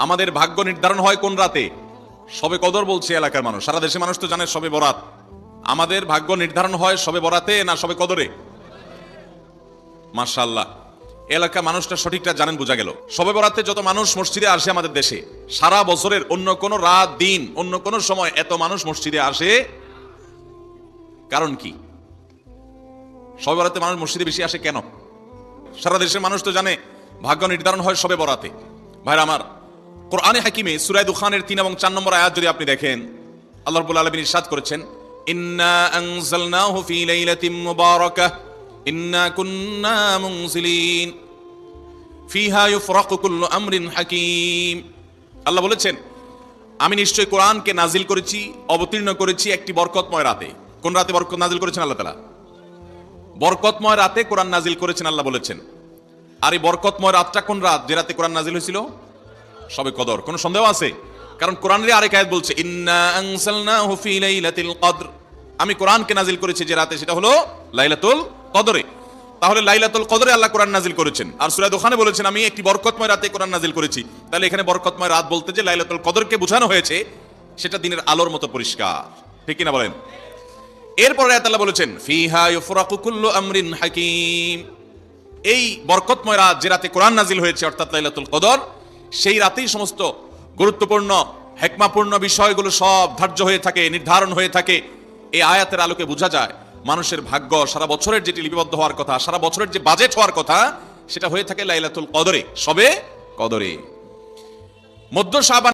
আমাদের ভাগ্য নির্ধারণ হয় কোন রাতে? সবে কদর বলছে এলাকার মানুষ। সারা দেশের মানুষ তো জানে সবে বরাত। আমাদের ভাগ্য নির্ধারণ হয় সবে বরাতে না সবে কদরে? মার্শাল্লাহ এলাকা মানুষটা সঠিকটা জানেন বোঝা গেল। সবে বরাতে যত মানুষ মসজিদে আসে আমাদের দেশে, সারা বছরের অন্য কোনো রাত, দিন, অন্য কোনো সময় এত মানুষ মসজিদে আসে। কারণ কি? সবে বরাতে মানুষ মসজিদে বেশি আসে কেন? সারা দেশের মানুষ তো জানে, ভাগ্য নির্ধারণ হয় সবে বরাতে। ভাইরা আমার কোরআনে হাকিমে সুরাই দুখানের তিন এবং চার নম্বর আয়াত যদি আপনি দেখেন, আল্লাহ রাব্বুল আলামিন ইরশাদ করেছেন, ইন্না আনজালনাহু ফি লাইলাতিন মুবারাকাহ ইন্না কুন্না মুনজিলিন, ফিহা ইউফরাকু কুল্লু আমরিন হাকিম। আল্লাহ বলেছেন, আমি নিশ্চয় কোরআনকে নাজিল করেছি, অবতীর্ণ করেছি একটি বরকতময় রাতে। কোন রাতে বরকত নাজিল করেছেন আল্লাহ তাআলা? বরকতময় রাতে কোরআন নাজিল করেছেন আল্লাহ বলেছেন। আর এই বরকতময় রাতটা কোন রাত যে রাতে কোরআন নাজিল হয়েছিল? সবে কদর, কোনো সন্দেহ আছে? কারণ কোরআনের আরেক আয়াত বলছে আমি কোরআনকে নাজিল করেছি যে রাতে, সেটা হলো লাইলাতুল কদরে। তাহলে লাইলাতুল কদরে আল্লাহ কোরআন নাজিল করেছেন। আর সূরা ওখানে বলেছেন, আমি একটি বরকতময় রাতে কোরআন নাজিল করেছি। তাহলে এখানে বরকতময় রাত বলতে যে লাইলাতুল কদরকে বোঝানো হয়েছে, সেটা দিনের আলোর মতো পরিষ্কার। ঠিক কিনা বলেন? এরপরে আল্লাহ বলেছেন, ফিহা ইউফরাকু কুল্লু আমরিন হাকিম। এই বরকতময় রাত যে রাতে কোরআন নাজিল হয়েছে, অর্থাৎ লাইলাতুল কদর সেই রাতেই সমস্ত গুরুত্বপূর্ণ, হেকমাপূর্ণ বিষয়গুলো সব ধার্য হয়ে থাকে, নির্ধারণ হয়ে থাকে। এই আয়াতের আলোকে বোঝা যায়, মানুষের ভাগ্য সারা বছরের যেটি লিপিবদ্ধ হওয়ার কথা, সারা বছরের যে বাজেট হওয়ার কথা, সেটা হয়ে থাকে লাইলাতুল কদরে। সবে কদরে। মধ্য শাবান